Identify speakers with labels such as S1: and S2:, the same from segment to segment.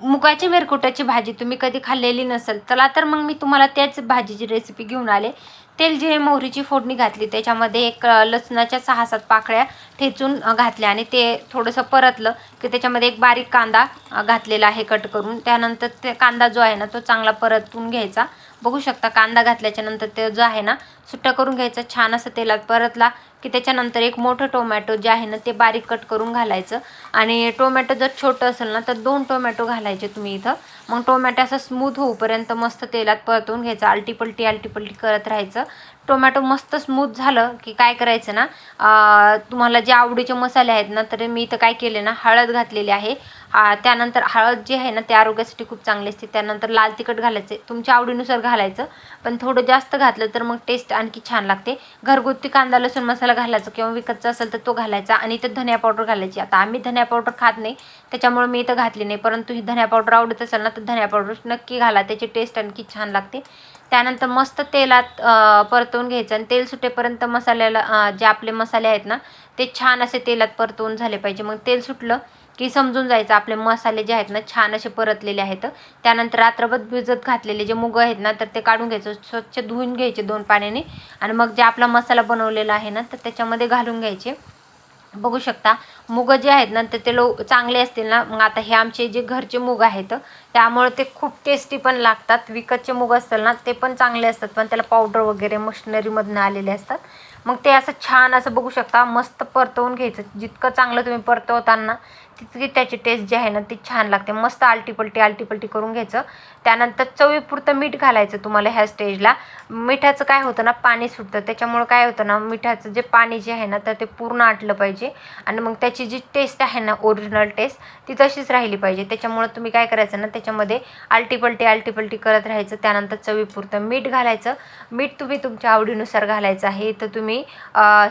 S1: मुगाची मिरकुटाची भाजी तुम्ही कधी खाल्लेली नसेल चला तर मग मी तुम्हाला त्याच भाजीची रेसिपी घेऊन आले. तेल जे मोहरीची फोडणी घातली. त्याच्यामध्ये एक लसणाच्या सहा सात पाकळ्या ठेचून घातल्या आणि ते थोडंसं परतलं की त्याच्यामध्ये एक बारीक कांदा घातलेला आहे कट करून. त्यानंतर ते कांदा जो आहे ना तो चांगला परतून घ्यायचा. बघू शकता कांदा घातल्याच्या नंतर ते जो आहे ना सुट्टा करून घ्यायचा. छान असं तेलात परतला. की त्याच्यानंतर एक मोठं टोमॅटो जे आहे ना ते बारीक कट करून घालायचं. आणि टोमॅटो जर छोटं असेल ना तर दोन टोमॅटो घालायचे तुम्ही इथं. मग टोमॅटो असं स्मूथ होऊपर्यंत मस्त तेलात परतून घ्यायचं. आलटीपलटी आलटीपलटी करत राहायचं. टोमॅटो मस्त स्मूथ झालं की काय करायचं ना तुम्हाला जे आवडीचे मसाले आहेत ना तर मी इथं काय केले ना हळद घातलेली आहे. त्यानंतर हळद जी आहे ना ते आरोग्यासाठी खूप चांगली असते. त्यानंतर लाल तिखट घालायचे. तुमच्या आवडीनुसार घालायचं. पण थोडं जास्त घातलं तर मग टेस्ट आणखी छान लागते. घरगुती कांदा लसूण मसाला घालायचा किंवा विकतचा असेल तर तो घालायचा आणि इथं धनिया पावडर घालायची. आता आम्ही धनिया पावडर खात नाही त्याच्यामुळे मी इथं घातली नाही. परंतु ही धनिया पावडर आवडत असेल ना तर धनिया पावडर नक्की घाला. त्याची टेस्ट आणखी छान लागते. त्यानंतर मस्त तेलात परतवून घ्यायचं आणि तेल सुटेपर्यंत मसाल्याला जे आपले मसाले आहेत ना ते छान असे तेलात परतवून झाले पाहिजे. मग तेल सुटलं की समजून जायचं आपले मसाले जे आहेत ना छान असे परतलेले आहेत. त्यानंतर रात्रभर भिजत घातलेले जे मुग आहेत ना तर ते काढून घ्यायचं स्वच्छ धुवून घ्यायचे दोन पाण्याने. आणि मग जे आपला मसाला बनवलेला आहे ना तर त्याच्यामध्ये घालून घ्यायचे. बघू शकता मुग जे आहेत ना तर ते लो चांगले असतील ना. मग आता हे आमचे जे घरचे मुग आहेत त्यामुळे ते खूप टेस्टी पण लागतात. विकतचे मूग असतील ना ते पण चांगले असतात. पण त्याला पावडर वगैरे मशिनरीमधनं आलेले असतात. मग ते असं छान असं बघू शकता. मस्त परतवून घ्यायचं. जितकं चांगलं तुम्ही परतवताना तितकी त्याची टेस्ट जी आहे ना ती छान लागते. मस्त आलटीपलटी आलटीपलटी करून घ्यायचं. त्यानंतर चवीपुरतं मीठ घालायचं तुम्हाला ह्या स्टेजला मिठाचं काय होतं ना पाणी सुटतं. त्याच्यामुळं काय होतं ना मिठाचं जे पाणी जे आहे ना तर ते पूर्ण आटलं पाहिजे. आणि मग त्याची जी टेस्ट आहे ना ओरिजिनल टेस्ट ती तशीच राहिली पाहिजे. त्याच्यामुळं तुम्ही काय करायचं ना त्याच्या त्याच्यामध्ये आलटीपलटी आलटीपलटी करत राहायचं. त्यानंतर चवीपुरतं मीठ घालायचं. मीठ तुम्ही तुमच्या आवडीनुसार घालायचं आहे. तर तुम्ही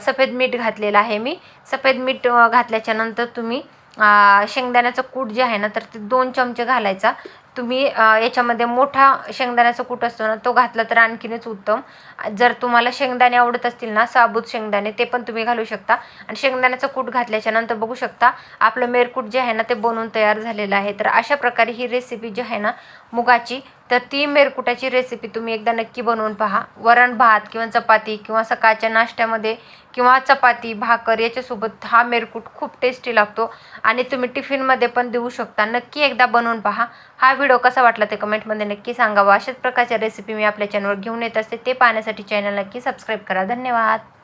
S1: सफेद मीठ घातलेलं आहे मी. सफेद मीठ घातल्याच्यानंतर तुम्ही शेंगदाण्याचं कूट जे आहे ना तर ते दोन चमचे घालायचा. तुम्ही याच्यामध्ये मोठा शेंगदाण्याचा कूट असतो ना तो घातला तर आणखीनच उत्तम. जर तुम्हाला शेंगदाणे आवडत असतील ना साबूत शेंगदाणे ते पण तुम्ही घालू शकता. आणि शेंगदाण्याचं कूट घातल्याच्या नंतर बघू शकता आपलं मेरकूट जे आहे ना ते बनवून तयार झालेलं आहे. तर अशा प्रकारे ही रेसिपी जी आहे ना मुगाची तर ती मेरकुटाची रेसिपी तुम्ही एकदा नक्की बनवून पहा. वरण भात किंवा चपाती किंवा सकाळच्या नाश्त्यामध्ये किंवा चपाती भाकर याच्यासोबत हा मेरकूट खूप टेस्टी लागतो. आणि तुम्ही टिफिनमध्ये पण देऊ शकता. नक्की एकदा बनवून पहा. हा व्हिडिओ कसा वाटला ते कमेंटमध्ये नक्की सांगावा. अशाच प्रकारच्या रेसिपी मी आपल्या चॅनलवर घेऊन येत असते. ते पाहण्यासाठी चॅनल नक्की सबस्क्राईब करा. धन्यवाद.